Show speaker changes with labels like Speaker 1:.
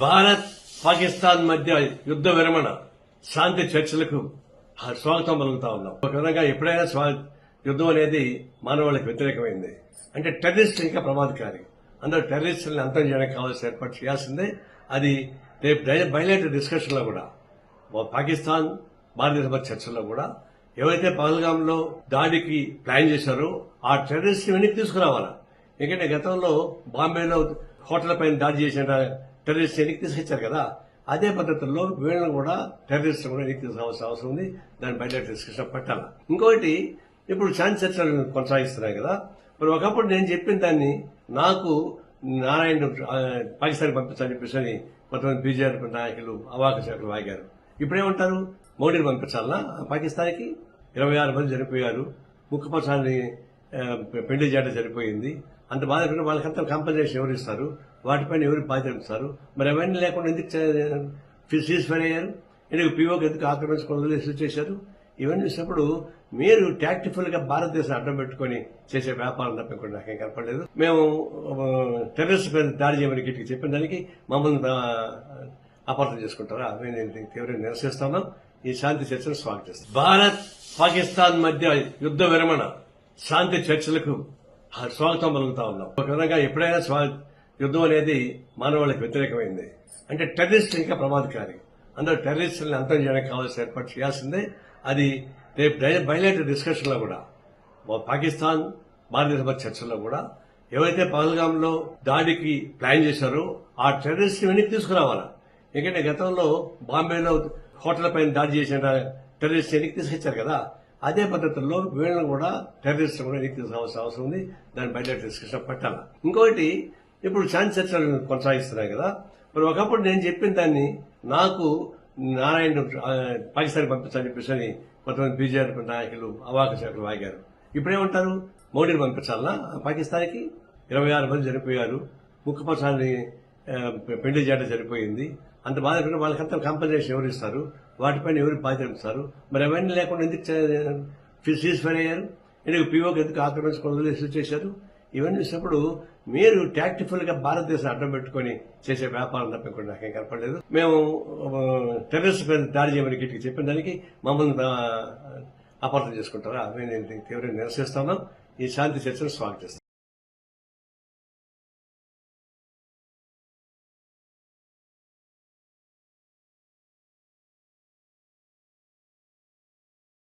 Speaker 1: భారత్ పాకిస్తాన్ మధ్య యుద్ధ విరమణ శాంతి చర్చలకు స్వాగతం పలుకుతా ఉన్నాం. ఒక విధంగా ఎప్పుడైనా స్వా యుద్ధం అనేది మానవాళికి వ్యతిరేకమైంది. అంటే టెర్రరిస్ట్ ఇంకా ప్రమాదకారి అందరూ టెర్రరిస్టులను అంతం చేయడానికి కావాల్సిన ఏర్పాటు చేయాల్సిందే. అది రేపు బయలుదేరే డిస్కషన్లో కూడా పాకిస్తాన్ భారతదేశ చర్చల్లో కూడా ఎవరైతే పహల్గాంలో దాడికి ప్లాన్ చేశారో ఆ టెర్రరిస్ట్ వెనక్కి తీసుకురావాలా? ఎందుకంటే గతంలో బాంబేలో హోటల్ పైన దాడి చేసిన టెర్రరిస్ట్ వెనక్కి తీసుకొచ్చారు కదా అదే పద్ధతుల్లో వీళ్ళని కూడా టెర్రరిస్ట్ కూడా వెనక్కి తీసుకోవాల్సిన అవసరం ఉంది. దాని బయట డిస్కషన్ పెట్టాలి. ఇంకొకటి ఇప్పుడు శాంతి చర్చలు కొనసాగిస్తున్నాయి కదా మరి ఒకప్పుడు నేను చెప్పిన దాన్ని నాకు నారాయణ పాకిస్తాన్ పంపించాలని చెప్పేసి కొంతమంది బీజేపీ నాయకులు అవాక శాఖలు వాగారు. ఇప్పుడేమంటారు మోడీని పంపించాలనా పాకిస్తాన్కి? ఇరవై ఆరు మంది చనిపోయారు. ముఖ్యపక్షాన్ని పెళ్ళి చేయడం చనిపోయింది. అంత బాధపడిన వాళ్ళకంతా కాంపన్సేషన్ ఎవరు ఇస్తారు? వాటిపైన ఎవరు బాధ్యత మరి అవన్నీ లేకుండా ఎందుకు సీజ్ ఫైర్ అయ్యారు? ఎందుకు పీఓకి ఎందుకు ఆక్రమించుకోవాలని వదిలేసి చేశారు ఇవన్నీ చూసినప్పుడు మీరు టాక్టిఫుల్గా భారతదేశం అడ్డం పెట్టుకొని చేసే వ్యాపారం తప్ప ఇంకోటి నాకేం కనపడలేదు. మేము టెర్రరిస్ట్ పైన దాడి చేయమని గిట్టికి చెప్పిన దానికి మమ్మల్ని అపార్థం చేసుకుంటారా? మేము తీవ్రంగా నిరసిస్తున్నాం. ఈ శాంతి చర్చను స్వాగతిస్తాం భారత్ పాకిస్తాన్ మధ్య యుద్ధ విరమణ శాంతి చర్చలకు స్వాగతం పలుకుతా ఉన్నాం. ఒక విధంగా ఎప్పుడైనా స్వా యుద్ధం అనేది మానవాళికి వ్యతిరేకమైంది. అంటే టెర్రరిస్ట్ ఇంకా ప్రమాదకారి. అందరూ టెర్రరిస్టులను అంతం చేయడానికి కావాల్సిన ఏర్పాటు చేయాల్సిందే. అది రేపు బయలుదేరే డిస్కషన్లో కూడా పాకిస్తాన్ భారతదేశ చర్చల్లో కూడా ఎవరైతే పహల్గాంలో దాడికి ప్లాన్ చేశారో ఆ టెర్రరిస్ట్ వెనక్కి తీసుకురావాలా? ఎందుకంటే గతంలో బాంబేలో హోటల్ పైన దాడి చేసిన టెర్రరిస్ట్ వెనక్కి తీసుకొచ్చారు కదా అదే పద్ధతుల్లో వీళ్ళని కూడా టెర్రరిస్ట్ కూడా వెనక్కి తీసుకోవాల్సిన అవసరం ఉంది. దాని బయట డిస్కషన్ పెట్టాలి? ఇంకొకటి ఇప్పుడు శాంతి చర్చలు కొనసాగిస్తున్నాయి కదా. మరి ఒకప్పుడు నేను చెప్పిన దాన్ని నాకు నారాయణ పాకిస్తాన్ పంపించాలని చెప్పేసి కొంతమంది బీజేపీ నాయకులు అవాక శాఖలు వాగారు. ఇప్పుడేమంటారు మోడీని పంపించాలనా పాకిస్తాన్కి? ఇరవై ఆరు మంది చనిపోయారు. ముఖ్యపక్షాన్ని పెళ్ళి చేయడం జరిపోయింది అంత బాధపడిన వాళ్ళకంతా కాంపన్సేషన్ ఎవరు ఇస్తారు? వాటిపైన ఎవరు బాధ్యతారు మరి అవన్నీ లేకుండా ఎందుకు సీజ్ ఫైర్ అయ్యారు? ఎందుకు పీఓకి ఎందుకు ఆక్రమించుకొని చేశారు ఇవన్నీ చూసినప్పుడు మీరు టాక్టిఫుల్గా భారతదేశం అడ్డం పెట్టుకొని చేసే వ్యాపారం తప్ప ఇంకోటి నాకేం కనపడలేదు. మేము టెర్రరిస్ట్ పైన దాడి చేయమని గిట్టికి చెప్పిన దానికి మమ్మల్ని అపార్థం చేసుకుంటారా? మేము తీవ్రంగా నిరసిస్తున్నాం ఈ శాంతి చర్చను స్వాగతిస్తాం